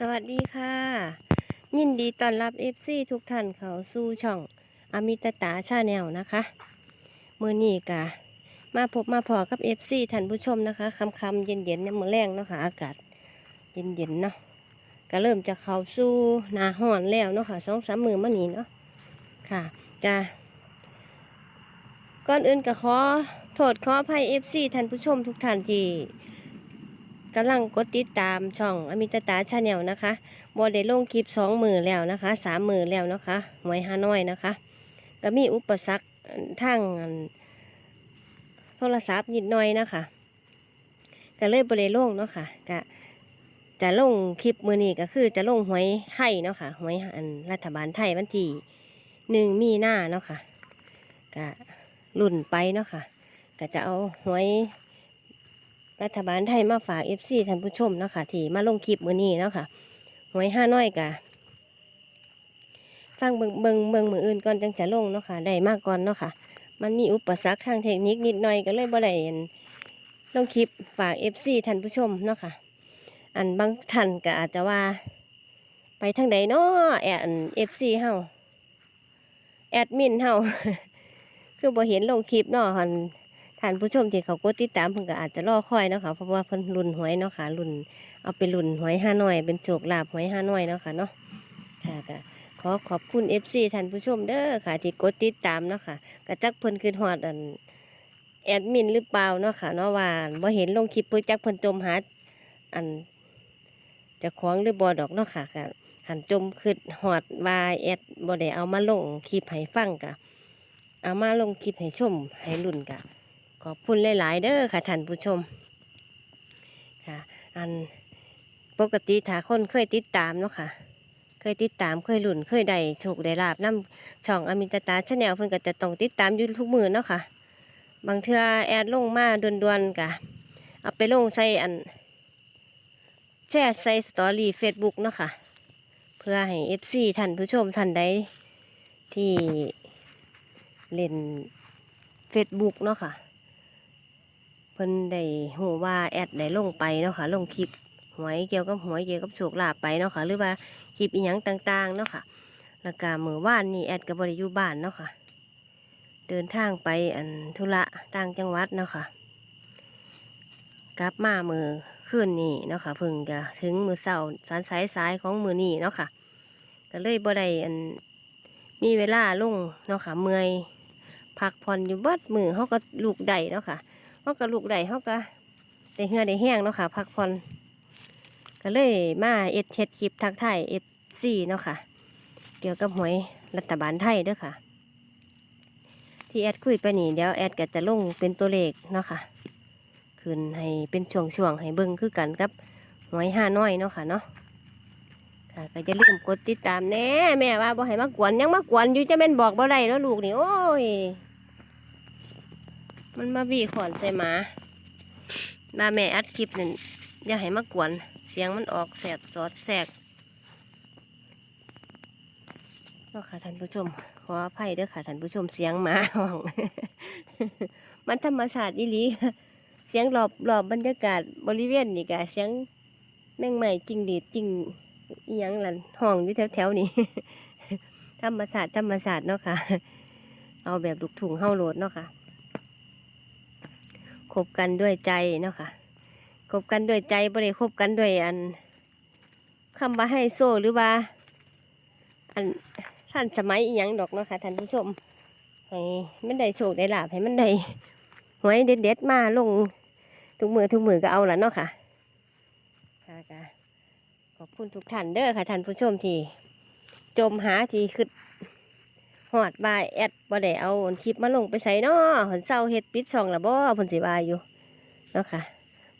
สวัสดีค่ะ ยินดีต้อนรับ FC ทุกท่านเขาสู่ช่องอมิตตาชาแนลนะคะมือนี้กะมาพบมาพอกับ FC ท่านผู้ชมนะคะคำคำเย็นเย็นๆเนี่ยมือแรงเนาะค่ะอากาศเย็นเย็นๆเนาะก็เริ่มจะเขาสู่หนาห้อนแล้วเนาะค่ะสองสามมือมานี้เนาะค่ะกะก่อนอื่นก็ขอโทษขออภัย FC ท่านผู้ชมทุกท่านที่ กำลังกดติดตามช่องอมิตตาชาแนลนะคะบอได้ลงคลิปสองมือแล้วนะคะสามมือแล้วนะคะหวยฮานอยนะคะ ก็มีอุปสรรคทางโทรศัพท์นิดหน่อยนะคะก็เลยบริลงเนาะค่ะก็จะลงคลิปมือนี้ก็คือจะลงหวยไทยเนาะค่ะหวยอันรัฐบาลไทยวันที่หนึ่งมีหน้าเนาะค่ะก็ลุ่นไปเนาะค่ะก็จะเอาหวย รัฐบาลไทยมาฝากเอฟซีท่านผู้ชมเนาะค่ะที่มาลงคลิปมือนี้เนาะค่ะหวยห้าน้อยกะฟังเบิงเบิงเบิงมืออื่นก่อนจังจะลงเนาะค่ะได้มากก่อนเนาะค่ะ มันมีอุปสรรคทางเทคนิคนิดหน่อยก็เลยบ่ได้อันลงคลิปฝากเอฟซีท่านผู้ชมเนาะค่ะ อันบางท่านก็อาจจะว่า ไปทางใดเนาะแอดเอฟซีเฮาแอดมินเฮาคือบ่เห็นลงคลิปเนาะหัน ท่านผู้ชมที่เขากดติดตามเพิ่นก็อาจจะรอคอยเนาะค่ะเพราะว่าเพิ่นรุ่นหวยเนาะค่ะรุ่นเอาไปรุ่นหวยห้าน้อยเป็นโชคลาภหวยห้าน้อยเนาะค่ะเนาะค่ะก็ขอขอบคุณ FC ท่านผู้ชมเด้อค่ะ ที่กดติดตามเนาะค่ะก็จักเพิ่นคือฮอดอันแอดมินหรือเปล่าเนาะค่ะเนาะว่าบ่เห็นลงคลิปเพิ่นจักเพิ่นจมหาอันจะของหรือบ่ดอกเนาะค่ะก็หันจมคือฮอดว่าแอดบ่ได้เอามาลงคลิปให้ฟังกะเอามาลงคลิปให้ชมให้รุ่นกะ ขอบคุณหลาย ๆ เด้อค่ะท่านผู้ชมค่ะอันปกติถ้าคนเคยติดตามเนาะค่ะ เคยติดตามเคยหลุนเคยได้โชคได้ลาบน้ำช่องอมินตตาชาแนลเพิ่นก็จะต้องติดตามอยู่ทุกมือเนาะค่ะ บางเทื่อแอดลงมาด่วนๆกะเอาไปลงใส่อันแชร์ใส่สตอรี่เฟซบุ๊กเนาะค่ะ เพื่อให้เอฟซีท่านผู้ชมท่านใดที่เล่นเฟซบุ๊กเนาะค่ะ เพิ่นได้หูว่าแอดได้ลงไปเนาะค่ะลงคลิปหวยเกี่ยวกับหวยเกี่ยวกับโชคลาภไปเนาะค่ะหรือว่าคลิปอีหยังต่างๆเนาะค่ะแล้วก็มือว่านนี่แอดก็บ่ได้อยู่บ้านเนาะค่ะเดินทางไปอันธุระต่างจังหวัดเนาะค่ะกลับมามือคืนนี่เนาะค่ะเพิ่งจะถึงมือเสาร์สายสายสายของมือนี่เนาะค่ะก็เลยบ่ได้อันมีเวลาลงเนาะค่ะเมื่อยพักผ่อนอยู่เบิดมือเขาก็ลูกได้เนาะค่ะ เขาก็ลูกได้เขาก็ได้เหือได้แห้งเนาะค่ะพักผ่อนก็เลยมาเอ็ดเฮ็ดคลิปทักไทยเอฟซีเนาะค่ะ เกี่ยวกับหวยรัฐบาลไทยด้อค่ะ ที่แอดคุยไปนี่เดี๋ยวแอดก็จะลงเป็นตัวเลขเนาะค่ะขึ้นให้เป็นช่วงๆให้เบิ่งคือกันกับหวยห้าน้อยเนาะค่ะเนาะค่ะก็จะลืมกดติดตามแน่แม่ว่าบ่ให้มากวนยังมากวนอยู่จะเป็นบอกบ่ได้แล้วลูกนี่โอ้ย มันมาบีขอนใส่หมามาแม่อัดคลิปนั่นอย่าให้มากวน เสียงมันออกแสดสอดแสกเนาะค่ะท่านผู้ชม ขออภัยเด้อค่ะท่านผู้ชมเสียงหมาห้อง มันธรรมชาติอีหลีค่ะเสียงรอบรอบบรรยากาศบริเวณนี่กะเสียงแมงใหม่จริงดีจริงอียังหล่ะห้องอยู่แถวๆนี่ธรรมชาติธรรมชาติเนาะค่ะ เอาแบบลูกถุงเฮาโหลดเนาะค่ะ คบกันด้วยใจเนาะค่ะคบกันด้วยใจบ่ได้คบกันด้วยอันคำว่าให้โซ่หรือว่า อันท่านสมัยอีหยังดอกเนาะค่ะท่านผู้ชมให้มันได้โชคได้ลาภให้มันได้หวยเด็ดๆมาลงทุกมือทุกมือก็เอาละเนาะค่ะค่ะขอบคุณทุกท่านเด้อค่ะท่านผู้ชมที่ จมหาที่คือ หอดบายแอดบ่ได้เอาคลิปมาลงไปใส่นาะหันเศร้าเฮ็ดปิดช่องละบ่เพิ่นสิว่าอยู่เนาะค่ะ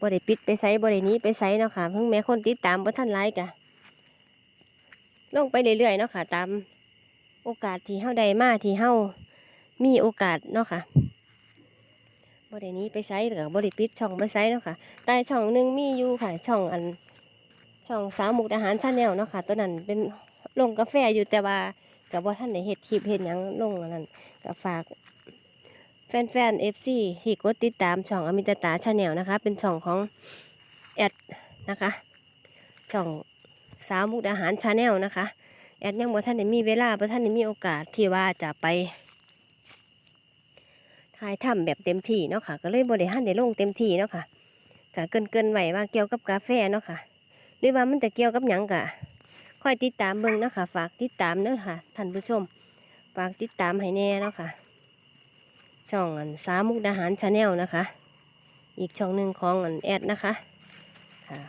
บ่ได้ปิดไปใส่บ่ได้นี้ไปใส่เนาะค่ะเพิ่งแม้คนติดตามบ่ทันหลายกะลงไปเรื่อยๆเนาะค่ะ ตามโอกาสที่เฮาได้มาที่เฮามีโอกาสเนาะค่ะบ่ได้นี้ไปใส่แล้วก็บ่ได้ปิดช่องไปใส่เนาะค่ะแต่ช่องหนึงมีอยู่ค่ะ ช่องอัน ช่องสาวมุกดาหารชาแนลเนาะค่ะตัวนั้นเป็นลงกาแฟอยู่แต่ว่า กับว่าท่านได้เฮ็ดคลิปเฮ็ดยังลงนนั้นก็ฝาก แฟนๆเอฟซีที่กดติดตามช่องอมิตตาชาแนลนะคะ เป็นช่องของแอดนะคะ ช่องสาวมุกดาหารชาแนลนะคะ แอดยังบ่ท่านได้มีเวลาบ่ท่านได้มีโอกาสที่ว่าจะไปถ่ายทำแบบเต็มที่เนาะค่ะ ก็เลยบ่ได้ทันได้ลงเต็มที่เนาะค่ะก็เกินเกินๆไว้ว่าเกี่ยวกับกาแฟเนาะค่ะ หรือว่ามันจะเกี่ยวกับหยังกะ อยติดตามเบิ่งนะคะฝากติดตามเนาะค่ะท่านผู้ชม ฝากติดตามให้แน่เนาะค่ะ ช่องอันสามุกดาหารชาแนลนะคะ อีกช่องหนึ่งของอันแอดนะคะค่ะ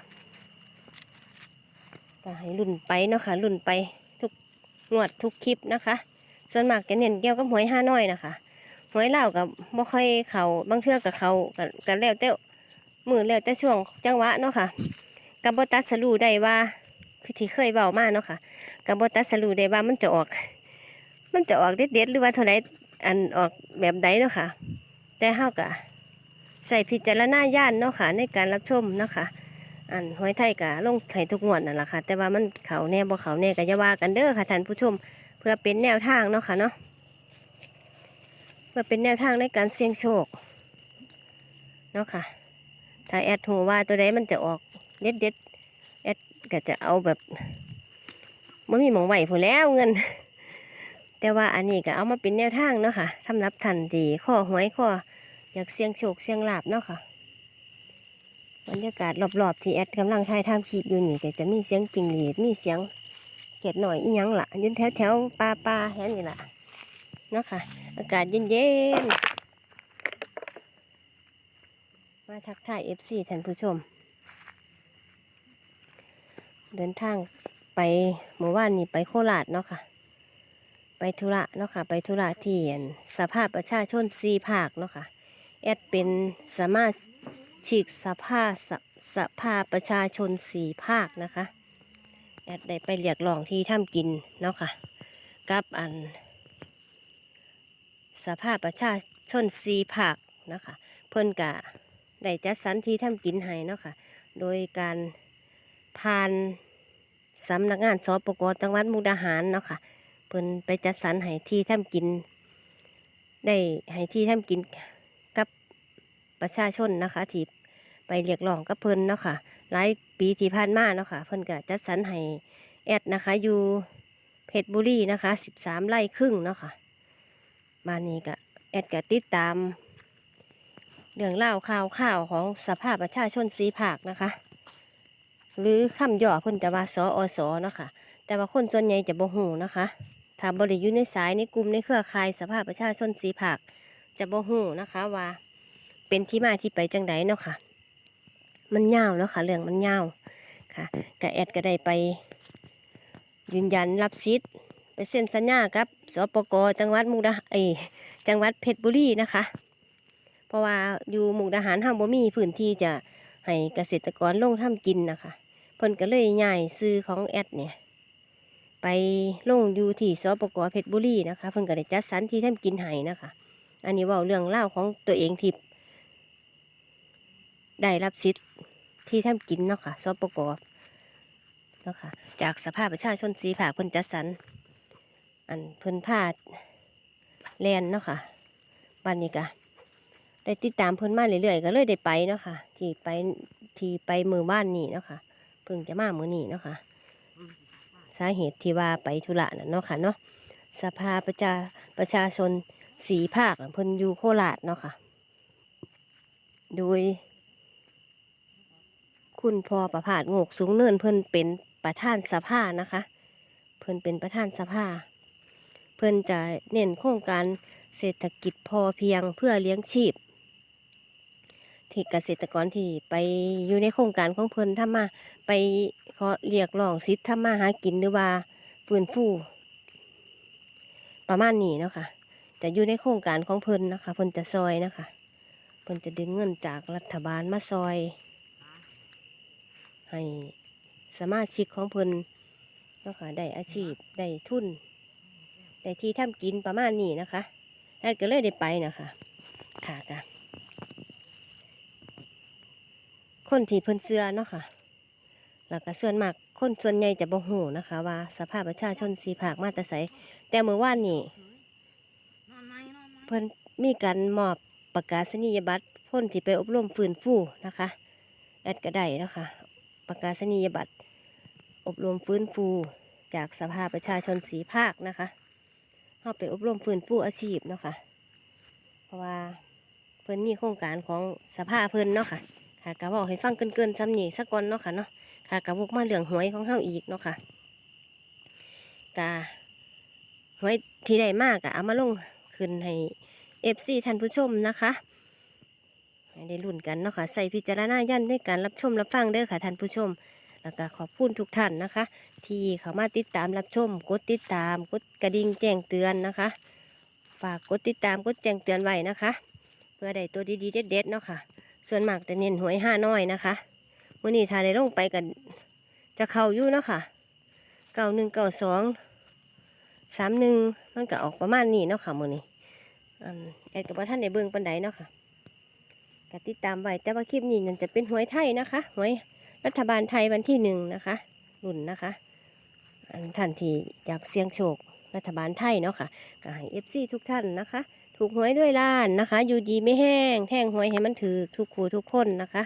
ก็ให้รุ่นไปเนาะค่ะรุ่นไปทุกงวดทุกคลิปนะคะ ส่วนมากจะเน้นเกี่ยวกับหวยห้าน้อยนะคะหวยเหล่ากับบ่ค่อยเขาบางเทื่อกับเขากับกันแล้วแต่มือแล้วแต่ช่วงจังหวะเนาะค่ะกับบตัดสรูได้ว่า คือที่เคยเบามาเนาะค่ะกับบตัสรูได้ว่ามันจะออก มันจะออกเด็ดๆหรือว่าเท่าไรอันออกแบบใดเนาะค่ะแต่เฮากะใส่พิจารณาญาณเนาะค่ะ ในการรับชมเนาะค่ะอันหวยไทยกะลงไข่ทุกงวดนั่นแหละค่ะ แต่ว่ามันเขาแน่บ่เขาแน่ก็จะว่ากันเด้อค่ะท่านผู้ชม เพื่อเป็นแนวทางเนาะค่ะเนาะเพื่อเป็นแนวทางในการเสี่ยงโชคเนาะค่ะถ้าแอดหูว่าตัวใดมันจะออกเด็ดเด็ด ก็จะเอาแบบไม่มีหมองไหวผู้แล้วเงิน แต่ว่าอันนี้ก็เอามาเป็นแนวทางเนาะค่ะสำหรับทันทีข้อหวยข้ออยากเสี่ยงโชคเสี่ยงลาบเนาะค่ะบรรยากาศรอบๆที่แอดกำลังถ่ายทำคลิปอยู่นี่ก็จะมีเสียงจริงหรีดมีเสียงเขียดหน่อยอีหยังล่ะยืนแถวแถวๆป่าป่าแค่นี้ล่ะเนาะค่ะ อากาศเย็นๆมาทักทายเอฟซีท่านผู้ชม เดินทางไปเมื่อวานนี้ไปโคราชเนาะค่ะ ไปธุระเนาะค่ะ ไปธุระที่อั่นสภาพประชาชนซีภาคเนาะค่ะ แอดเป็นสามารถฉีกสภาสสภาประชาชนสีภาคนะคะ แอดได้ไปเรียกร้องที่ถ้ำกินเนาะค่ะ กับอัน สภาพประชาชนสีภาคนะคะ เพิ่นกะได้จัดสรรที่ถ้ำกินให้เนาะค่ะ โดยการ ผ่านสำนักงานสปกจังหวัดมุกดาหารเนาะค่ะเพิ่นไปจัดสรรให้ที่ทำกิน ได้ให้ที่ทำกินกับประชาชนนะคะที่ไปเรียกร้องกับเพิ่นเนาะค่ะหลายปีที่ผ่านมาเนาะค่ะเพิ่นก็จัดสรรให้แอดนะคะ อยู่เพชรบุรีนะคะสิบสามไร่ครึ่งเนาะค่ะมานี้ก็แอดก็ติดตาม เรื่องเล่าข่าวข่าวของสภาพประชาชนสีภาคนะคะ หรือคำย่อเพิ่นจะว่าสออสเนาะค่ะ แต่ว่าคนส่วนใหญ่จะบ่หูนะคะถ้าบริยู่ในสายในกลุ่มในเครือข่ายสภาพประชาชนสีผักจะบ่หูนะคะว่า เป็นที่มาที่ไปจังไดเนาะค่ะ มันยาวเนาะค่ะเรื่องมันยาวค่ะกะแอดก็ได้ไป ยืนยันรับสิทธิ์ไปเซ็นสัญญากับสปกจังหวัดมุกดาเอจังหวัดเพชรบุรีนะคะ เพราะว่าอยู่มุกดาหารห้ามบ่มีพื้นที่จะให้เกษตรกรลงทำกินนะคะ เพิ่นก็เลยย้ายซื้อของแอดเนี่ย ไปลงอยู่ที่สปกเพชรบุรีนะคะเพิ่นก็ได้จัดสรรที่ทำกินให้นะคะ อันนี้ว่าเรื่องเล่าของตัวเองที่ได้รับสิทธิ์ที่ทำกินเนาะค่ะสปกเนาะค่ะจากสภาพประชาชนสีผากเพิ่นจัดสรรอันเพิ่นพาดแลนเนาะค่ะบ้านนี้ก็ได้ติดตามเพิ่นมาเรื่อยๆก็เลยได้ไปเนาะค่ะที่ไปที่ไปมือบ้านนี่เนาะค่ะ เพิ่งจะมามือนี่เนาะค่ะสาเหตุที่ว่าไปธุระน่ะเนาะค่ะเนาะสภาประชาประชาชนสีภาคน่ะเพิ่นอยู่โคราชเนาะค่ะ โดย คุณพ่อประพาสโงกสูงเนินเพิ่นเป็นประธานสภานะคะ เพิ่นเป็นประธานสภา เพิ่นจะเน้นโครงการเศรษฐกิจพอเพียงเพื่อเลี้ยงชีพ ที่เกษตรกรที่ไปอยู่ในโครงการของเพิ่นทำมา ไปขอเรียกร้องสิทธิ์ทำมาหากินหรือว่าฟื้นฟูประมาณนี้เนาะค่ะจะอยู่ในโครงการของเพิ่นนะคะเพิ่นจะซอยนะคะเพิ่นจะดึงเงินจากรัฐบาลมาซอย ให้สมาชิกของเพิ่นเนาะค่ะได้อาชีพได้ทุนได้ที่ทำกินประมาณนี้นะคะแอดก็เลยได้ไปนะคะค่ะจ้ะ คนที่เพิ่นเสื้อเนาะค่ะ แล้วก็ส่วนมากคนส่วนใหญ่จะบ่ฮู้นะคะ ว่า สภาพประชาชนสีภาคมาแต่ไสแต่เมื่อวานนี้เพิ่นมีการมอบประกาศนียบัตรพ้นที่ไปอบรมฟื้นฟูนะคะแอดก็ได้นะคะประกาศนียบัตรอบรมฟื้นฟูจากสภาประชาชนสีภาคนะคะเข้าไปอบรมฟื้นฟูอาชีพเนาะค่ะเพราะว่าเพิ่นมีโครงการของสภาเพิ่นเนาะค่ะ ค่ะกะบอกให้ฟังเกินๆซ้ำนี่สักก่อนเนาะค่ะเนาะค่ะกะวกมาเรื่องหวยของเฮาอีกเนาะค่ะกะหวยที่ได้มากกะเอามาลงขึ้นให้ FC ท่านผู้ชมนะคะให้ได้ลุ้นกันเนาะค่ะใส่พิจารณาญาณในการรับชมรับฟังเด้อค่ะท่านผู้ชม แล้วก็ขอบคุณทุกท่านนะคะ ที่เข้ามาติดตามรับชม กดติดตามกดกระดิ่งแจ้งเตือนนะคะ ฝากกดติดตามกดแจ้งเตือนไว้นะคะ เพื่อได้ตัวดีๆเด็ดๆเนาะค่ะ ส่วนมากจะเน้นหวยห้าน้อยนะคะวันนี้ถ้าได้ลงไปกันจะเข้าอยู่เนาะค่ะเก้าหนึ่งเก้าสองสามหนึ่งมันก็ออกประมาณนี้เนาะค่ะมือนี้อันแอดกับว่าท่านได้เบิ่งปันไดเนาะค่ะกติดตามไว้แต่ว่าคลิปนี้นั่นจะเป็นหวยไทยนะคะหวยรัฐบาลไทยวันที่หนึ่งนะคะรุ่นนะคะอันท่านที่อยากเสี่ยงโชครัฐบาลไทยเนาะค่ะก็ให้เอฟซีทุกท่านนะคะ ถูกหวยด้วยล้านนะคะ อยู่ดีไม่แห้ง แท่งหวยให้มันถือทุกคู่ทุกคนนะคะ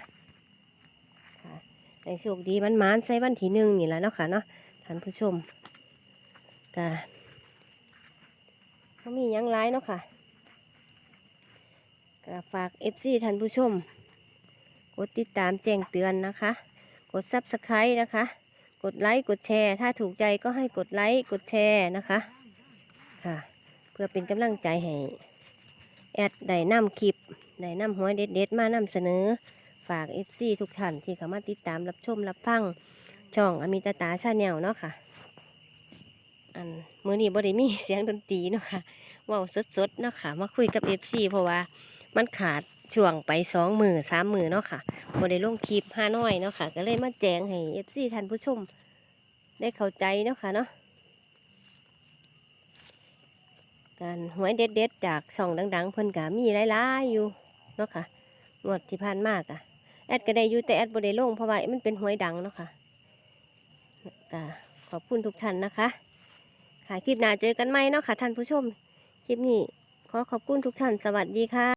ในโชคดีมันมานใส่วันที่หนึ่งนี่แหละเนาะค่ะเนาะท่านผู้ชมก็เขามียังร้ายเนาะค่ะก็ฝากเอฟซีท่านผู้ชม กดติดตามแจ้งเตือนนะคะ กดซับสไครต์นะคะ กดไลค์กดแชร์ ถ้าถูกใจก็ให้กดไลค์กดแชร์นะคะค่ะ พื่อเป็นกำลังใจให้แอดได้นำคลิปได้นำหัวเด็ดๆมานำเสนอ ฝาก FC ทุกท่านที่เข้ามาติดตามรับชมรับฟังช่องอมิตาตาชาแนลเนาะค่ะ อันมือนี้บ่ได้มีเสียงดนตรีเนาะค่ะว้าสดๆเนาะค่ะ มาคุยกับ FC เพราะว่ามันขาดช่วงไปสองมือสามมือเนาะค่ะบ่ได้ลงคลิปห้าน้อยเนาะค่ะ ก็เลยมาแจ้งให้ FC ท่านผู้ชมได้เข้าใจเนาะค่ะเนาะ การหวยเด็ดๆจากช่องดัง ๆ เพิ่นกะมีหลายๆอยู่เนาะค่ะงวดที่ผ่านมากอะแอดก็ได้อยู่แต่แอดบ่ได้ลงเพราะว่ามันเป็นหวยดังเนาะค่ะกะขอบคุณทุกท่านนะคะ ค่ะคลิปหน้าเจอกันไหมเนาะค่ะท่านผู้ชม คลิปนี้ขอขอบคุณทุกท่านสวัสดีค่ะ